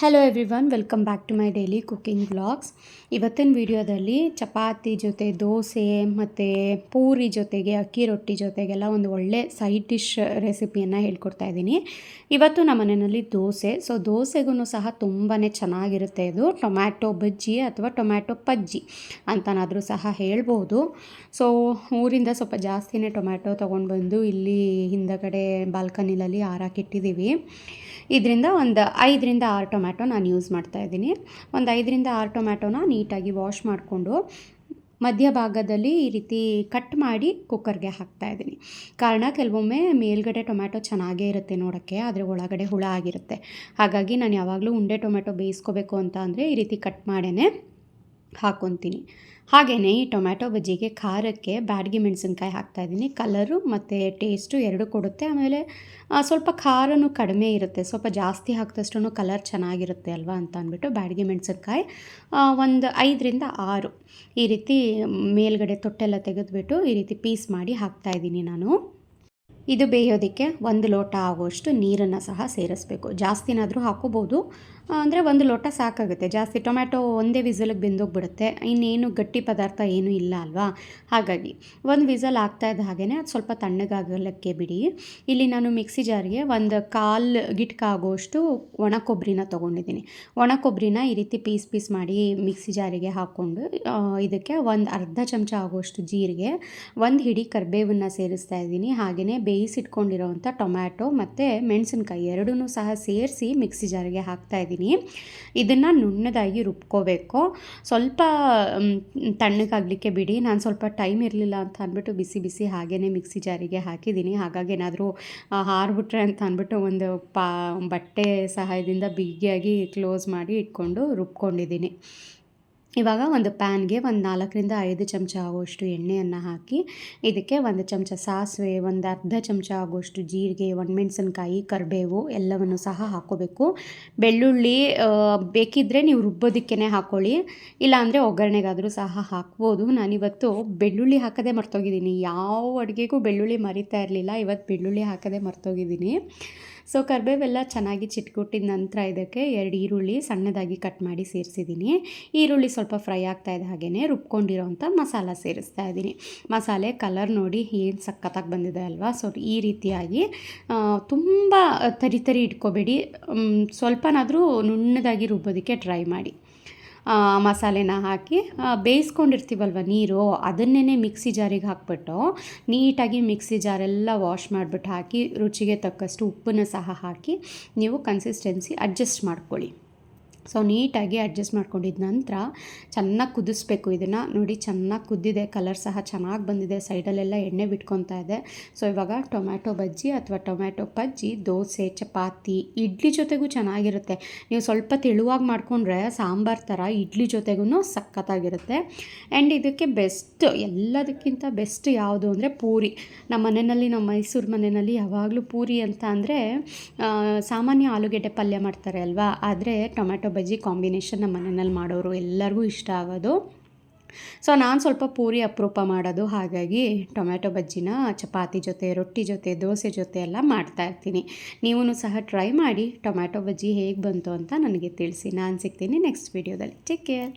Hello everyone welcome back to my daily cooking blogs ಇವತ್ತಿನ ವಿಡಿಯೋದಲ್ಲಿ ಚಪಾತಿ ಜೊತೆ ದೋಸೆ ಮತ್ತು ಪೂರಿ ಜೊತೆಗೆ ಅಕ್ಕಿ ರೊಟ್ಟಿ ಜೊತೆಗೆಲ್ಲ ಒಂದು ಒಳ್ಳೆ ಸೈಡ್ ಡಿಶ್ ರೆಸಿಪಿಯನ್ನು ಹೇಳ್ಕೊಡ್ತಾ ಇದ್ದೀನಿ. ಇವತ್ತು ನಮ್ಮ ಮನೆಯಲ್ಲಿ ದೋಸೆ ಸೊ ದೋಸೆಗೂ ಸಹ ತುಂಬಾ ಚೆನ್ನಾಗಿರುತ್ತೆ ಇದು. ಟೊಮ್ಯಾಟೊ ಬಜ್ಜಿ ಅಥವಾ ಟೊಮ್ಯಾಟೊ ಪಜ್ಜಿ ಅಂತನಾದರೂ ಸಹ ಹೇಳ್ಬೋದು. ಸೊ ಊರಿಂದ ಸ್ವಲ್ಪ ಜಾಸ್ತಿನೇ ಟೊಮ್ಯಾಟೊ ತೊಗೊಂಡು ಬಂದು ಇಲ್ಲಿ ಹಿಂದಗಡೆ ಬಾಲ್ಕನಿಲಲ್ಲಿ ಆರಾಕಿಟ್ಟಿದ್ದೀವಿ ಇದರಿಂದ ಒಂದು ಐದರಿಂದ ಆರು ಟೊಮ್ಯಾಟೊ ನಾನು ಯೂಸ್ ಮಾಡ್ತಾ ಇದ್ದೀನಿ. ಒಂದು ಐದರಿಂದ ಆರು ಟೊಮ್ಯಾಟೊನ ನೀಟಾಗಿ ವಾಶ್ ಮಾಡಿಕೊಂಡು ಮಧ್ಯಭಾಗದಲ್ಲಿ ಈ ರೀತಿ ಕಟ್ ಮಾಡಿ ಕುಕ್ಕರ್ಗೆ ಹಾಕ್ತಾ ಇದ್ದೀನಿ. ಕಾರಣ ಕೆಲವೊಮ್ಮೆ ಮೇಲ್ಗಡೆ ಟೊಮ್ಯಾಟೊ ಚೆನ್ನಾಗೇ ಇರುತ್ತೆ ನೋಡೋಕ್ಕೆ, ಆದರೆ ಒಳಗಡೆ ಹುಳ ಆಗಿರುತ್ತೆ. ಹಾಗಾಗಿ ನಾನು ಯಾವಾಗಲೂ ಉಂಡೆ ಟೊಮ್ಯಾಟೊ ಬೇಯಿಸ್ಕೋಬೇಕು ಅಂತ ಅಂದರೆ ಈ ರೀತಿ ಕಟ್ ಮಾಡೇ ಹಾಕ್ಕೊತೀನಿ ಹಾಗೆಯೇ ಈ ಟೊಮ್ಯಾಟೊ ಬಜ್ಜಿಗೆ ಖಾರಕ್ಕೆ ಬ್ಯಾಡಗಿ ಮೆಣಸಿನ್ಕಾಯಿ ಹಾಕ್ತಾಯಿದ್ದೀನಿ ಕಲರು ಮತ್ತು ಟೇಸ್ಟು ಎರಡು ಕೊಡುತ್ತೆ. ಆಮೇಲೆ ಸ್ವಲ್ಪ ಖಾರನೂ ಕಡಿಮೆ ಇರುತ್ತೆ. ಸ್ವಲ್ಪ ಜಾಸ್ತಿ ಹಾಕಿದಷ್ಟು ಕಲರ್ ಚೆನ್ನಾಗಿರುತ್ತೆ ಅಲ್ವಾ ಅಂತ ಅಂದ್ಬಿಟ್ಟು ಬ್ಯಾಡಗಿ ಮೆಣಸಿನ್ಕಾಯಿ ಒಂದು ಐದರಿಂದ ಆರು. ಈ ರೀತಿ ಮೇಲ್ಗಡೆ ತೊಟ್ಟೆಲ್ಲ ತೆಗೆದುಬಿಟ್ಟು ಈ ರೀತಿ ಪೀಸ್ ಮಾಡಿ ಹಾಕ್ತಾಯಿದ್ದೀನಿ ನಾನು. ಇದು ಬೇಯೋದಕ್ಕೆ ಒಂದು ಲೋಟ ಆಗುವಷ್ಟು ನೀರನ್ನು ಸಹ ಸೇರಿಸ್ಬೇಕು. ಜಾಸ್ತಿನಾದರೂ ಹಾಕೋಬೋದು. ಅಂದರೆ ಒಂದು ಲೋಟ ಸಾಕಾಗುತ್ತೆ. ಜಾಸ್ತಿ ಟೊಮ್ಯಾಟೊ ಒಂದೇ ವಿಸಲಿಗೆ ಬೆಂದೋಗ್ಬಿಡುತ್ತೆ. ಇನ್ನೇನು ಗಟ್ಟಿ ಪದಾರ್ಥ ಏನೂ ಇಲ್ಲ ಅಲ್ವಾ? ಹಾಗಾಗಿ ಒಂದು ವಿಸಲ್ ಆಗ್ತಾ ಇದ್ದ ಹಾಗೆಯೇ ಅದು ಸ್ವಲ್ಪ ತಣ್ಣಗಾಗಲಿಕ್ಕೆ ಬಿಡಿ. ಇಲ್ಲಿ ನಾನು ಮಿಕ್ಸಿ ಜಾರಿಗೆ ಒಂದು ಕಾಲು ಗಿಟ್ಕ ಆಗುವಷ್ಟು ಒಣ ಕೊಬ್ಬರಿನ ತೊಗೊಂಡಿದ್ದೀನಿ. ಒಣ ಕೊಬ್ಬರಿನ ಈ ರೀತಿ ಪೀಸ್ ಪೀಸ್ ಮಾಡಿ ಮಿಕ್ಸಿ ಜಾರಿಗೆ ಹಾಕ್ಕೊಂಡು ಇದಕ್ಕೆ ಒಂದು ಅರ್ಧ ಚಮಚ ಆಗೋಷ್ಟು ಜೀರಿಗೆ, ಒಂದು ಹಿಡಿ ಕರಿಬೇವನ್ನು ಸೇರಿಸ್ತಾ ಇದ್ದೀನಿ. ಹಾಗೆಯೇ ಬೇಯಿಸಿಟ್ಕೊಂಡಿರೋವಂಥ ಟೊಮ್ಯಾಟೊ ಮತ್ತು ಮೆಣಸಿನ್ಕಾಯಿ ಎರಡೂ ಸಹ ಸೇರಿಸಿ ಮಿಕ್ಸಿ ಜಾರಿಗೆ ಹಾಕ್ತಾ ಇದ್ದೀನಿ. ಇದನ್ನು ನುಣ್ಣದಾಗಿ ರುಬ್ಕೋಬೇಕು. ಸ್ವಲ್ಪ ತಣ್ಣಗಾಗಲಿಕ್ಕೆ ಬಿಡಿ. ನಾನು ಸ್ವಲ್ಪ ಟೈಮ್ ಇರಲಿಲ್ಲ ಅಂತ ಅಂದ್ಬಿಟ್ಟು ಬಿಸಿ ಬಿಸಿ ಹಾಗೇ ಮಿಕ್ಸಿ ಜಾರಿಗೆ ಹಾಕಿದ್ದೀನಿ. ಹಾಗಾಗಿ ಏನಾದರೂ ಹಾರ್ಬಿಟ್ರೆ ಅಂತ ಅಂದ್ಬಿಟ್ಟು ಒಂದು ಪಾ, ಬಟ್ಟೆ ಸಹಾಯದಿಂದ ಬಿಗಿಯಾಗಿ ಕ್ಲೋಸ್ ಮಾಡಿ ಇಟ್ಕೊಂಡು ರುಬ್ಕೊಂಡಿದ್ದೀನಿ. ಇವಾಗ ಒಂದು ಪ್ಯಾನ್ಗೆ ಒಂದು ನಾಲ್ಕರಿಂದ ಐದು ಚಮಚ ಆಗುವಷ್ಟು ಎಣ್ಣೆಯನ್ನು ಹಾಕಿ, ಇದಕ್ಕೆ ಒಂದು ಚಮಚ ಸಾಸಿವೆ, ಒಂದು ಅರ್ಧ ಚಮಚ ಆಗುವಷ್ಟು ಜೀರಿಗೆ ಒಣಮೆಣಸಿನ್ಕಾಯಿ ಕರಿಬೇವು ಎಲ್ಲವನ್ನು ಸಹ ಹಾಕ್ಕೋಬೇಕು. ಬೆಳ್ಳುಳ್ಳಿ ಬೇಕಿದ್ದರೆ ನೀವು ರುಬ್ಬೋದಕ್ಕೇ ಹಾಕ್ಕೊಳ್ಳಿ. ಇಲ್ಲಾಂದರೆ ಒಗ್ಗರಣೆಗಾದರೂ ಸಹ ಹಾಕ್ಬೋದು. ನಾನಿವತ್ತು ಬೆಳ್ಳುಳ್ಳಿ ಹಾಕೋದೇ ಮರ್ತೋಗಿದ್ದೀನಿ. ಯಾವ ಅಡುಗೆಗೂ ಬೆಳ್ಳುಳ್ಳಿ ಮರಿತಾ ಇರಲಿಲ್ಲ. ಇವತ್ತು ಬೆಳ್ಳುಳ್ಳಿ ಹಾಕೋದೇ ಮರ್ತೋಗಿದ್ದೀನಿ. ಸೊ ಕರಿಬೇವೆಲ್ಲ ಚೆನ್ನಾಗಿ ಚಿಟ್ಕೊಟ್ಟಿದ ನಂತರ ಇದಕ್ಕೆ ಎರಡು ಈರುಳ್ಳಿ ಸಣ್ಣದಾಗಿ ಕಟ್ ಮಾಡಿ ಸೇರಿಸಿದ್ದೀನಿ. ಈರುಳ್ಳಿ ಸ್ವಲ್ಪ ಫ್ರೈ ಆಗ್ತಾ ಇದೆ ಹಾಗೆಯೇ ರುಬ್ಕೊಂಡಿರೋವಂಥ ಮಸಾಲ ಸೇರಿಸ್ತಾ ಇದ್ದೀನಿ. ಮಸಾಲೆ ಕಲರ್ ನೋಡಿ ಏನು ಸಖತ್ತಾಗಿ ಬಂದಿದೆ ಅಲ್ವಾ? ಸೊ ಈ ರೀತಿಯಾಗಿ ತುಂಬ ತರಿ ತರಿ ಇಟ್ಕೋಬೇಡಿ. ಸ್ವಲ್ಪನಾದರೂ ನುಣ್ಣದಾಗಿ ರುಬ್ಬೋದಕ್ಕೆ ಟ್ರೈ ಮಾಡಿ. ಮಸಾಲೆನ ಹಾಕಿ ಬೇಯಿಸ್ಕೊಂಡಿರ್ತೀವಲ್ವ ನೀರು ಅದನ್ನೇ ಮಿಕ್ಸಿ ಜಾರಿಗೆ ಹಾಕ್ಬಿಟ್ಟು, ನೀಟಾಗಿ ಮಿಕ್ಸಿ ಜಾರೆಲ್ಲ ವಾಶ್ ಮಾಡಿಬಿಟ್ಟು ಹಾಕಿ, ರುಚಿಗೆ ತಕ್ಕಷ್ಟು ಉಪ್ಪನ್ನು ಸಹ ಹಾಕಿ, ನೀವು ಕನ್ಸಿಸ್ಟೆನ್ಸಿ ಅಡ್ಜಸ್ಟ್ ಮಾಡ್ಕೊಳ್ಳಿ. ಸೊ ನೀಟಾಗಿ ಅಡ್ಜಸ್ಟ್ ಮಾಡ್ಕೊಂಡಿದ್ದ ನಂತರ ಚೆನ್ನಾಗಿ ಕುದಿಸ್ಬೇಕು ಇದನ್ನು. ನೋಡಿ, ಚೆನ್ನಾಗಿ ಕುದ್ದಿದೆ. ಕಲರ್ ಸಹ ಚೆನ್ನಾಗಿ ಬಂದಿದೆ. ಸೈಡಲ್ಲೆಲ್ಲ ಎಣ್ಣೆ ಬಿಟ್ಕೊತಾ ಇದೆ. ಸೊ, ಇವಾಗ ಟೊಮ್ಯಾಟೊ ಬಜ್ಜಿ ಅಥವಾ ಟೊಮ್ಯಾಟೊ ಬಜ್ಜಿ ದೋಸೆ, ಚಪಾತಿ, ಇಡ್ಲಿ ಜೊತೆಗೂ ಚೆನ್ನಾಗಿರುತ್ತೆ. ನೀವು ಸ್ವಲ್ಪ ತೆಳುವಾಗಿ ಮಾಡಿಕೊಂಡ್ರೆ ಸಾಂಬಾರು ಥರ ಇಡ್ಲಿ ಜೊತೆಗೂ ಸಖತ್ತಾಗಿರುತ್ತೆ. ಆ್ಯಂಡ್ ಇದಕ್ಕೆ ಬೆಸ್ಟ್ ಎಲ್ಲದಕ್ಕಿಂತ ಬೆಸ್ಟ್ ಯಾವುದು ಅಂದರೆ ಪೂರಿ. ನಮ್ಮ ಮನೆಯಲ್ಲಿ, ನಮ್ಮ ಮೈಸೂರು ಮನೆಯಲ್ಲಿ ಯಾವಾಗಲೂ ಪೂರಿ ಅಂತ ಅಂದರೆ ಸಾಮಾನ್ಯ ಆಲೂಗೆಡ್ಡೆ ಪಲ್ಯ ಮಾಡ್ತಾರೆ ಅಲ್ವಾ? ಆದರೆ ಟೊಮ್ಯಾಟೊ ಕಾಂಬಿನೇಷನ್ ನಮ್ಮ ಮನೆಯಲ್ಲಿ ಮಾಡೋರು ಎಲ್ಲರಿಗೂ ಇಷ್ಟ ಆಗೋದು. ಸೊ ನಾನು ಸ್ವಲ್ಪ ಪೂರಿ ಅಪರೂಪ ಮಾಡೋದು, ಹಾಗಾಗಿ ಟೊಮ್ಯಾಟೊ ಬಜ್ಜಿನ ಚಪಾತಿ ಜೊತೆ, ರೊಟ್ಟಿ ಜೊತೆ, ದೋಸೆ ಜೊತೆ ಎಲ್ಲ ಮಾಡ್ತಾ ಇರ್ತೀನಿ. ನೀವು ಸಹ ಟ್ರೈ ಮಾಡಿ ಟೊಮ್ಯಾಟೊ ಬಜ್ಜಿ ಹೇಗೆ ಬಂತು ಅಂತ ನನಗೆ ತಿಳಿಸಿ. ನಾನು ಸಿಗ್ತೀನಿ ನೆಕ್ಸ್ಟ್ ವೀಡಿಯೋದಲ್ಲಿ. Take care